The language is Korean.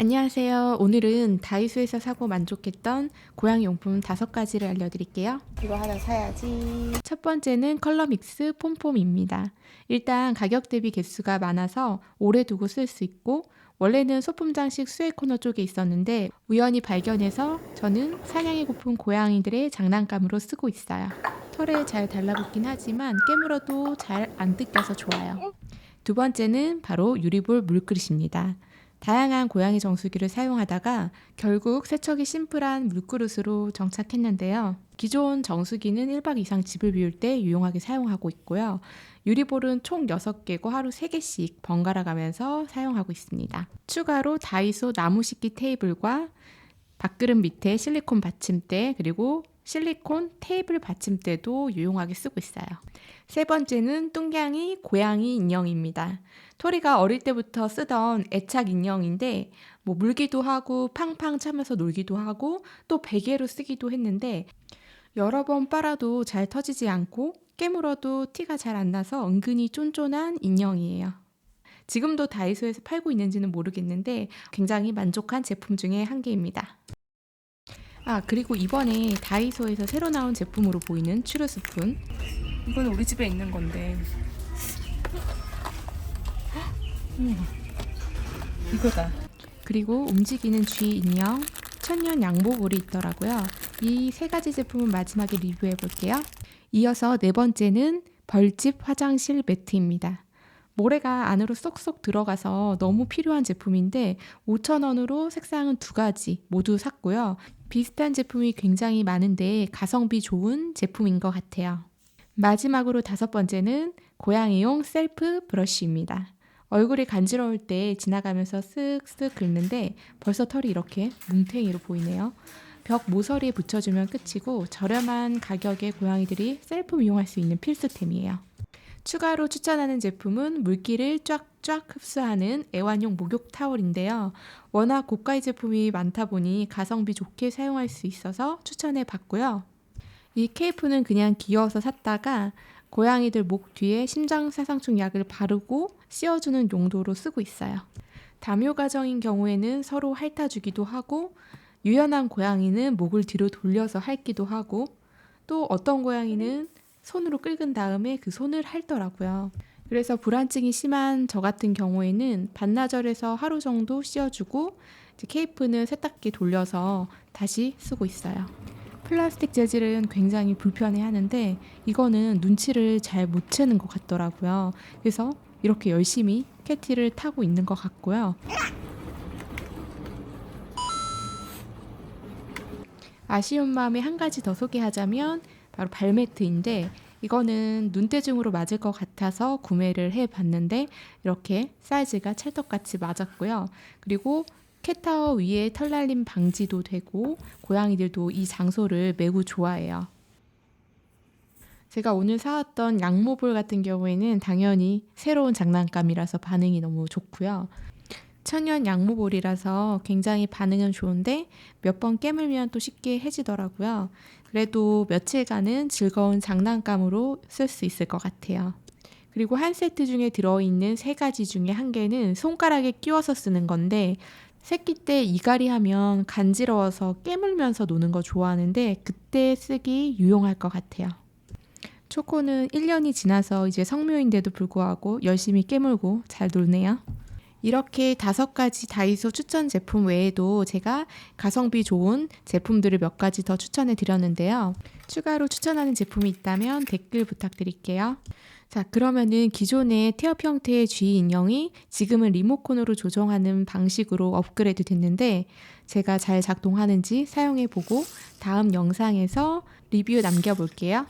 안녕하세요. 오늘은 다이소에서 사고 만족했던 고양이 용품 다섯 가지를 알려드릴게요. 이거 하나 사야지. 첫 번째는 컬러 믹스 폼폼입니다. 일단 가격 대비 개수가 많아서 오래 두고 쓸 수 있고 원래는 소품 장식 수혜 코너 쪽에 있었는데 우연히 발견해서 저는 사냥이 고픈 고양이들의 장난감으로 쓰고 있어요. 털에 잘 달라붙긴 하지만 깨물어도 잘 안 뜯겨서 좋아요. 두 번째는 바로 유리볼 물그릇입니다. 다양한 고양이 정수기를 사용하다가 결국 세척이 심플한 물그릇으로 정착했는데요. 기존 정수기는 1박 이상 집을 비울 때 유용하게 사용하고 있고요. 유리볼은 총 6개고 하루 3개씩 번갈아 가면서 사용하고 있습니다. 추가로 다이소 나무 식기 테이블과 밥그릇 밑에 실리콘 받침대 그리고 실리콘 테이블 받침대도 유용하게 쓰고 있어요. 세 번째는 뚱냥이 고양이 인형입니다. 토리가 어릴 때부터 쓰던 애착 인형인데 뭐 물기도 하고 팡팡 차면서 놀기도 하고 또 베개로 쓰기도 했는데 여러 번 빨아도 잘 터지지 않고 깨물어도 티가 잘 안 나서 은근히 쫀쫀한 인형이에요. 지금도 다이소에서 팔고 있는지는 모르겠는데 굉장히 만족한 제품 중에 한 개입니다. 아, 그리고 이번에 다이소에서 새로 나온 제품으로 보이는 추르 스푼. 이건 우리 집에 있는 건데. 우와, 이거다. 그리고 움직이는 쥐 인형, 천년 양보볼이 있더라고요. 이 세 가지 제품은 마지막에 리뷰해 볼게요. 이어서 네 번째는 벌집 화장실 매트입니다. 모래가 안으로 쏙쏙 들어가서 너무 필요한 제품인데 5,000원으로 색상은 두 가지 모두 샀고요. 비슷한 제품이 굉장히 많은데 가성비 좋은 제품인 것 같아요. 마지막으로 다섯 번째는 고양이용 셀프 브러쉬입니다. 얼굴이 간지러울 때 지나가면서 쓱쓱 긁는데 벌써 털이 이렇게 뭉탱이로 보이네요. 벽 모서리에 붙여주면 끝이고 저렴한 가격에 고양이들이 셀프 이용할 수 있는 필수템이에요. 추가로 추천하는 제품은 물기를 쫙쫙 흡수하는 애완용 목욕 타월인데요. 워낙 고가의 제품이 많다 보니 가성비 좋게 사용할 수 있어서 추천해 봤고요. 이 케이프는 그냥 귀여워서 샀다가 고양이들 목 뒤에 심장사상충 약을 바르고 씌워주는 용도로 쓰고 있어요. 담요 가정인 경우에는 서로 핥아주기도 하고 유연한 고양이는 목을 뒤로 돌려서 핥기도 하고 또 어떤 고양이는 손으로 긁은 다음에 그 손을 핥더라고요. 그래서 불안증이 심한 저 같은 경우에는 반나절에서 하루 정도 씌워주고 케이프는 세탁기 돌려서 다시 쓰고 있어요. 플라스틱 재질은 굉장히 불편해 하는데 이거는 눈치를 잘 못 채는 것 같더라고요. 그래서 이렇게 열심히 캐티를 타고 있는 것 같고요. 아쉬운 마음에 한 가지 더 소개하자면 바로 발매트인데 이거는 눈대중으로 맞을 것 같아서 구매를 해 봤는데 이렇게 사이즈가 찰떡같이 맞았고요. 그리고 캣타워 위에 털날림 방지도 되고 고양이들도 이 장소를 매우 좋아해요. 제가 오늘 사왔던 양모볼 같은 경우에는 당연히 새로운 장난감이라서 반응이 너무 좋고요. 천연 양모볼이라서 굉장히 반응은 좋은데 몇 번 깨물면 또 쉽게 해지더라고요. 그래도 며칠간은 즐거운 장난감으로 쓸 수 있을 것 같아요. 그리고 한 세트 중에 들어있는 세 가지 중에 한 개는 손가락에 끼워서 쓰는 건데 새끼 때 이갈이 하면 간지러워서 깨물면서 노는 거 좋아하는데 그때 쓰기 유용할 것 같아요. 초코는 1년이 지나서 이제 성묘인데도 불구하고 열심히 깨물고 잘 놀네요. 이렇게 다섯 가지 다이소 추천 제품 외에도 제가 가성비 좋은 제품들을 몇 가지 더 추천해 드렸는데요. 추가로 추천하는 제품이 있다면 댓글 부탁드릴게요. 자, 그러면은 기존의 태엽 형태의 쥐 인형이 지금은 리모컨으로 조정하는 방식으로 업그레이드 됐는데 제가 잘 작동하는지 사용해 보고 다음 영상에서 리뷰 남겨볼게요.